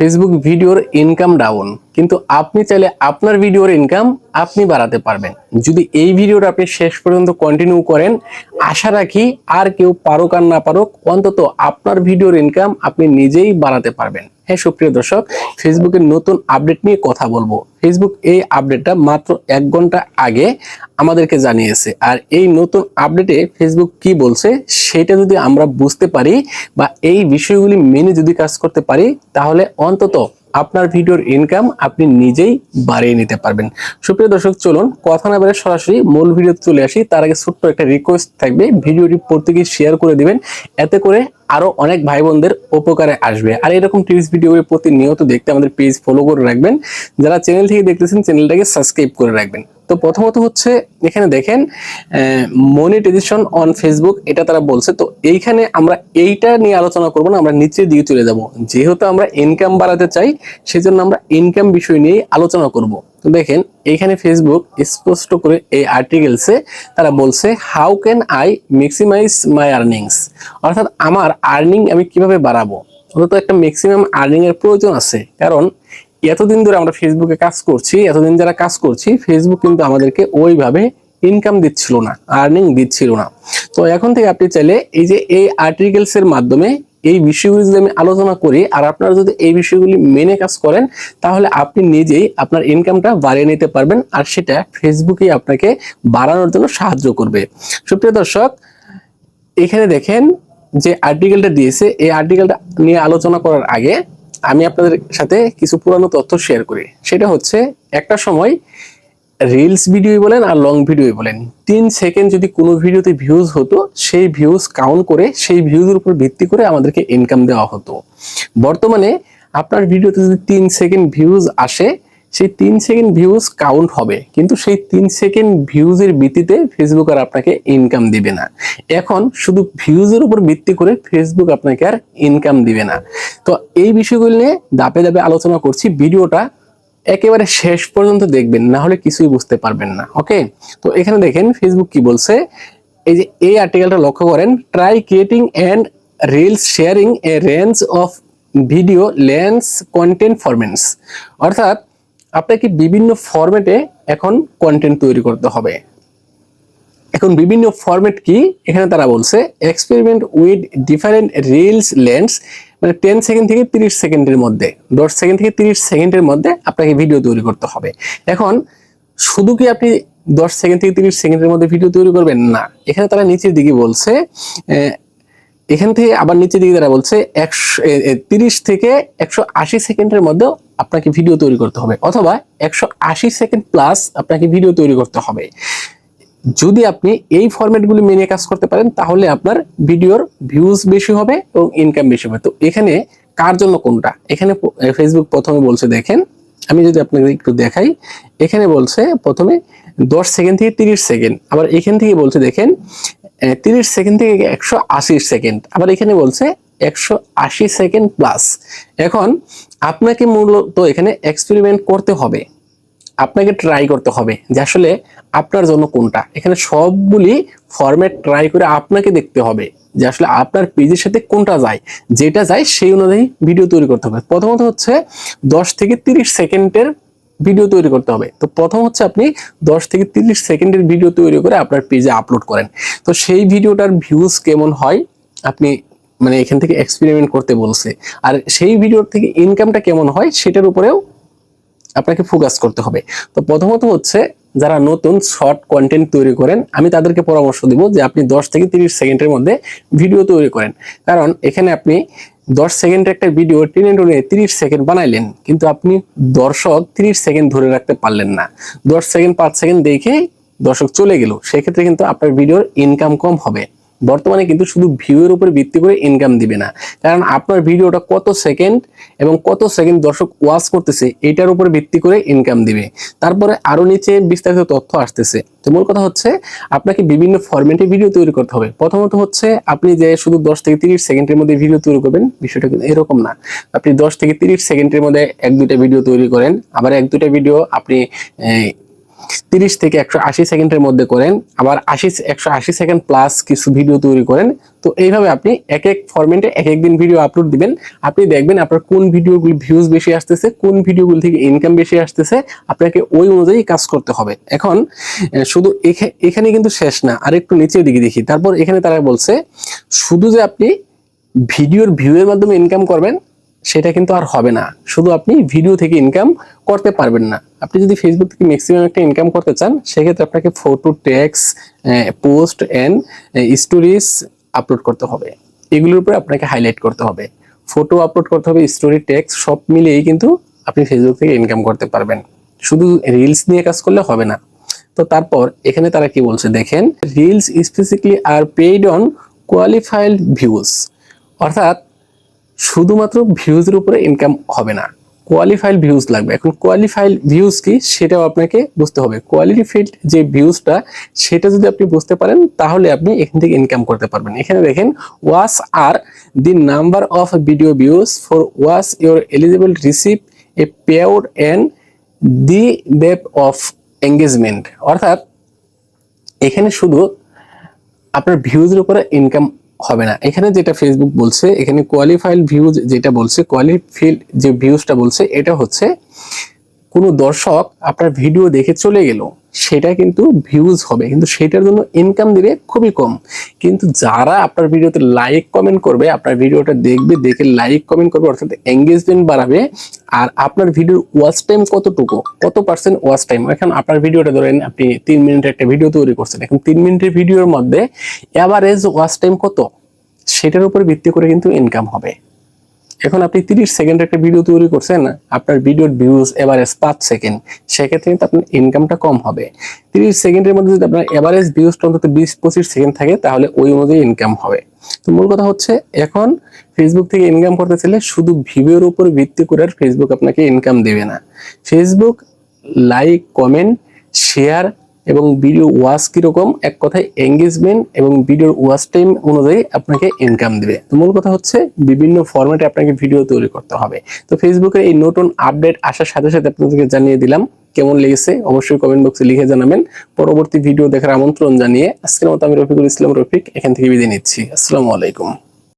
Facebook ভিডিওর income down কিন্তু আপনি চাইলে আপনার ভিডিওর ইনকাম আপনি বাড়াতে পারবেন। যদি এই ভিডিওটা আপনি শেষ পর্যন্ত কন্টিনিউ করেন, আশা রাখি আর কেউ পারুক আর না পারুক, অন্তত আপনার ভিডিওর ইনকাম আপনি নিজেই বাড়াতে পারবেন। হ্যাঁ সুপ্রিয় দর্শক ফেসবুকের নতুন আপডেট নিয়ে কথা বলব। ফেসবুক এই আপডেটটা মাত্র এক ঘণ্টা আগে আমাদেরকে জানিয়েছে। আর এই নতুন আপডেটে ফেসবুক কি বলছে, সেটা যদি আমরা বুঝতে পারি বা এই বিষয়গুলি মেনে যদি কাজ করতে পারি, তাহলে অন্তত আপনার ভিডিওর ইনকাম আপনি নিজেই বাড়িয়ে নিতে পারবেন। সুপ্রিয় দর্শক, চলুন কথা না বেড়ে সরাসরি মূল ভিডিও চলে আসি। তার আগে ছোট্ট একটা রিকোয়েস্ট থাকবে। ভিডিওটি প্রত্যেকে শেয়ার করে দিবেন। এতে করে আরও অনেক ভাই বোনদের উপকারে আসবে। আর এরকম টিপস ভিডিও প্রতিনিয়ত দেখতে আমাদের পেজ ফলো করে রাখবেন। যারা চ্যানেল থেকে দেখতেছেন চ্যানেলটাকে সাবস্ক্রাইব করে রাখবেন। তো প্রথমত হচ্ছে এখানে দেখেন মনিটাইজেশন অন ফেসবুক এটা তারা বলছে। তো এইখানে আমরা এইটা নিয়ে আলোচনা করব না, আমরা নিচের দিকে চলে যাব। যেহেতু আমরা ইনকাম বাড়াতে চাই, সেজন্য আমরা ইনকাম বিষয় নিয়ে আলোচনা করব। তো দেখেন, এইখানে ফেসবুক স্পষ্ট করে এই আর্টিকেলসে তারা বলছে how can I maximize my earnings অর্থাৎ আমার আর্নিং আমি কীভাবে বাড়াবো? অন্তত একটা ম্যাক্সিমাম আর্নিং এর প্রয়োজন আছে। কারণ এতদিন ধরে আমরা ফেসবুকে কাজ করছি, এতদিন যারা কাজ করছি ফেসবুক কিন্তু আমাদেরকে ওইভাবে ইনকাম দিচ্ছিল না আর্নিং দিচ্ছিল না। তো এখন থেকে আপনি চাইলে এই যে এই আর্টিকেলস এর মাধ্যমে এই বিষয়গুলি যদি আমি আলোচনা করি, আর আপনারা যদি এই বিষয়গুলি মেনে কাজ করেন, তাহলে আপনি নিজেই আপনার ইনকামটা বাড়িয়ে নিতে পারবেন, আর সেটা ফেসবুকেই আপনাকে বাড়ানোর জন্য সাহায্য করবে। সুপ্রিয় দর্শক, এখানে দেখেন যে আর্টিকেলটা দিয়েছে, এই আর্টিকেলটা নিয়ে আলোচনা করার আগে আমি আপনাদের সাথে কিছু পুরানো তথ্য শেয়ার করি। সেটা হচ্ছে, একটা সময় রিলস ভিডিও বলেন আর লং ভিডিও বলেন, তিন সেকেন্ড যদি কোনো ভিডিওতে ভিউজ হতো, সেই ভিউজ কাউন্ট করে, সেই ভিউজের উপর ভিত্তি করে আমাদেরকে ইনকাম দেওয়া হতো। বর্তমানে আপনার ভিডিওতে যদি তিন সেকেন্ড ভিউজ আসে সেই তিন সেকেন্ড ভিউজ কাউন্ট হবে। কিন্তু সেই তিন সেকেন্ড ভিউজের ভিত্তিতে ফেসবুক আর আপনাকে ইনকাম দিবে না। এখন শুধু ভিউজের উপর ভিত্তি করে ফেসবুক আপনাকে আর ইনকাম দিবে না। তো এই বিষয়গুলো নিয়ে দাপে দাপে আলোচনা করছি। ভিডিওটা একেবারে শেষ পর্যন্ত দেখবেন, না হলে কিছুই বুঝতে পারবেন না ওকে তো এখানে দেখেন ফেসবুক কি বলছে? এই যে এই আর্টিকেলটা লক্ষ্য করেন try creating and reels sharing a range of video lengths content formats অর্থাৎ আপনাকে বিভিন্ন ফরম্যাটে এখন কন্টেন্ট তৈরি করতে হবে। এখন বিভিন্ন ফরম্যাট কি? এখানে তারা বলছে experiment with different reels lengths মানে টেন সেকেন্ড থেকে তিরিশ সেকেন্ডের মধ্যে, দশ সেকেন্ড থেকে তিরিশ সেকেন্ডের মধ্যে আপনাকে ভিডিও তৈরি করতে হবে। এখন, শুধু কি আপনি দশ সেকেন্ড থেকে তিরিশ সেকেন্ডের মধ্যে ভিডিও তৈরি করবেন? না। এখানে তারা নিচের দিকে বলছে এখান থেকে আবার নিচের দিকে তারা বলছে, একশো তিরিশ থেকে একশো আশি সেকেন্ডের মধ্যেও আপনাকে ভিডিও তৈরি করতে হবে, অথবা একশো আশি সেকেন্ড প্লাস আপনাকে ভিডিও তৈরি করতে হবে। যদি আপনি এই ফরম্যাটগুলি মেনে কাজ করতে পারেন, তাহলে আপনার ভিডিওর ভিউজ বেশি হবে এবং ইনকাম বেশি হবে। তো এখানে কার জন্য কোনটা? এখানে ফেসবুক প্রথমে বলছে, দেখেন, আমি যদি আপনাকে একটু দেখাই, এখানে বলছে প্রথমে দশ সেকেন্ড থেকে তিরিশ সেকেন্ড আবার এখান থেকে বলছে, দেখেন তিরিশ সেকেন্ড থেকে একশো আশি সেকেন্ড আবার এখানে বলছে একশো আশি সেকেন্ড প্লাস এখন আপনাকে মূলত এখানে এক্সপেরিমেন্ট করতে হবে। আপনাকে ট্রাই করতে হবে যে আসলে আপনার জন্য কোনটা। এখানে সবগুলি ফরম্যাট ট্রাই করে আপনাকে দেখতে হবে যে আসলে আপনার পেজের সাথে কোনটা যায়। যেটা যায় সেই অনুযায়ী ভিডিও তৈরি করতে হবে। প্রথমত হচ্ছে দশ থেকে তিরিশ সেকেন্ডের ভিডিও তৈরি করতে হবে। তো প্রথম হচ্ছে আপনি দশ থেকে তিরিশ সেকেন্ডের ভিডিও তৈরি করে আপনার পেজে আপলোড করেন। তো সেই ভিডিওটার ভিউজ কেমন হয়? আপনি মানে এখান থেকে এক্সপেরিমেন্ট করতে বলছে। আর সেই ভিডিওর থেকে ইনকামটা কেমন হয় সেটার উপরেও আপনাকে ফোকাস করতে হবে। তো প্রথমত হচ্ছে, যারা নতুন শর্ট কন্টেন্ট তৈরি করেন, আমি তাদেরকে পরামর্শ দিব যে আপনি দশ থেকে তিরিশ সেকেন্ডের মধ্যে ভিডিও তৈরি করেন। কারণ এখানে আপনি দশ সেকেন্ডের একটা ভিডিও টেনে টেনে তিরিশ সেকেন্ড বানাইলেন, কিন্তু আপনি দর্শক তিরিশ সেকেন্ড ধরে রাখতে পারলেন না। দশ সেকেন্ড, পাঁচ সেকেন্ড দেখে দর্শক চলে গেল। সেক্ষেত্রে কিন্তু আপনার ভিডিওর ইনকাম কম হবে। বর্তমানে কিন্তু শুধু ভিউয়ের উপর ভিত্তি করে ইনকাম দিবে না। কারণ আপনার ভিডিওটা কত সেকেন্ড এবং কত সেকেন্ড দর্শক ওয়াচ করতেছে, এটার উপর ভিত্তি করে ইনকাম দিবে। তারপরে আরও নিচে বিস্তারিত তথ্য আসতেছে। তো মূল কথা হচ্ছে, আপনাকে বিভিন্ন ফরম্যাটে ভিডিও তৈরি করতে হবে। প্রথমত হচ্ছে, আপনি যে শুধু দশ থেকে তিরিশ সেকেন্ডের মধ্যে ভিডিও তৈরি করবেন, বিষয়টা কিন্তু এরকম না। আপনি দশ থেকে তিরিশ সেকেন্ডের মধ্যে এক দুইটা ভিডিও তৈরি করেন, আবার এক দুইটা ভিডিও আপনি তিরিশ থেকে একশো আশি সেকেন্ডের মধ্যে করেন, আবার আশি, একশো আশি সেকেন্ড প্লাস কিছু ভিডিও তৈরি করেন। তো এইভাবে আপনি এক এক ফরম্যাটে এক এক দিন ভিডিও আপলোড দিবেন। আপনি দেখবেন আপনার কোন ভিডিওগুলি ভিউজ বেশি আসতেছে, কোন ভিডিওগুলি থেকে ইনকাম বেশি আসতেছে, আপনাকে ওই অনুযায়ী কাজ করতে হবে। এখন শুধু এখা- এখানে কিন্তু শেষ না আর একটু নিচের দিকে দেখি। তারপর এখানে তারা বলছে, শুধু যে আপনি ভিডিওর ভিউয়ের মাধ্যমে ইনকাম করবেন, সেটা কিন্তু আর হবে না। শুধু আপনি ভিডিও থেকে ইনকাম করতে পারবেন না। আপনি যদি ফেসবুক থেকে ম্যাক্সিমাম একটা ইনকাম করতে চান, সেক্ষেত্রে আপনাকে photo text post and stories upload করতে হবে। এগুলোর উপরে আপনাকে হাইলাইট করতে হবে। ফটো আপলোড করতে হবে স্টোরি ট্যাক্স সব মিলিয়েই কিন্তু আপনি ফেসবুক থেকে ইনকাম করতে পারবেন। শুধু রিলস নিয়ে কাজ করলে হবে না। তো তারপর এখানে তারা কি বলছে, দেখেন reels specifically are paid on qualified views অর্থাৎ শুধুমাত্র ভিউজের উপরে ইনকাম হবে না। কোয়ালিফাইড ভিউজ লাগবে। এখন কোয়ালিফাইড ভিউজ কি সেটাও আপনাকে বুঝতে হবে। কোয়ালিফাইড যে ভিউজটা সেটা যদি আপনি বুঝতে পারেন, তাহলে আপনি এখান থেকে ইনকাম করতে পারবেন। এখানে দেখেন was are the number of video views for was you're eligible receive a payout and the depth of engagement অর্থাৎ, এখানে শুধু আপনার ভিউজের উপরে ইনকাম হবে না। এখানে যেটা ফেসবুক বলছে, এখানে কোয়ালিফাইড ভিউজ যেটা বলছে কোয়ালিফিল যে ভিউজটা বলছে, এটা হচ্ছে কোনো দর্শক আপনার ভিডিও দেখে চলে গেল। সেটা কিন্তু ভিউজ হবে। কিন্তু সেটার জন্য ইনকাম দিবে খুবই কম। কিন্তু যারা আপনার ভিডিওতে লাইক কমেন্ট করবে, আপনার ভিডিওটা দেখবে, দেখে লাইক কমেন্ট করবে, অর্থাৎ এঙ্গেজমেন্ট বাড়াবে, আর আপনার ভিডিওর ওয়াচ টাইম কতটুকু? কত পার্সেন্ট ওয়াচ টাইম এখন আপনার ভিডিওটা ধরেন আপনি তিন মিনিটের একটা ভিডিও তৈরি করছেন। এখন তিন মিনিটের ভিডিওর মধ্যে অ্যাভারেজ ওয়াচ টাইম কত? সেটার উপর ভিত্তি করে কিন্তু ইনকাম হবে। এখন আপনি তিরিশ সেকেন্ড একটা ভিডিও তৈরি করছেন, আপনার ভিডিওর ভিউজ এভারেজ পাঁচ সেকেন্ড সেক্ষেত্রে কিন্তু আপনার ইনকামটা কম হবে। তিরিশ সেকেন্ডের মধ্যে যদি আপনার এভারেজ ভিউজটা অন্তত বিশ, পঁচিশ সেকেন্ড থাকে, তাহলে ওই অনুযায়ী ইনকাম হবে। তো মূল কথা হচ্ছে, এখন ফেসবুক থেকে ইনকাম করতে চাইলে শুধু ভিডিওর উপর ভিত্তি করে আর ফেসবুক আপনাকে ইনকাম দেবে না। ফেসবুক লাইক কমেন্ট শেয়ার এবং ভিডিও ওয়াচ কীরকম, এক কথায় এঙ্গেজমেন্ট এবং ভিডিওর ওয়াচ টাইম অনুযায়ী আপনাকে ইনকাম দিবে। তো মূল কথা হচ্ছে বিভিন্ন ফরম্যাটে আপনাকে ভিডিও তৈরি করতে হবে। তো ফেসবুকের এই নতুন আপডেট আসার সাথে সাথে আপনাদেরকে জানিয়ে দিলাম কেমন লেগেছে। অবশ্যই কমেন্ট বক্সে লিখে জানাবেন। পরবর্তী ভিডিও দেখার আমন্ত্রণ জানিয়ে আজকের মতো আমি রফিকুল ইসলাম রফিক, এখান থেকে বিদায় নিচ্ছি। আসসালামু আলাইকুম।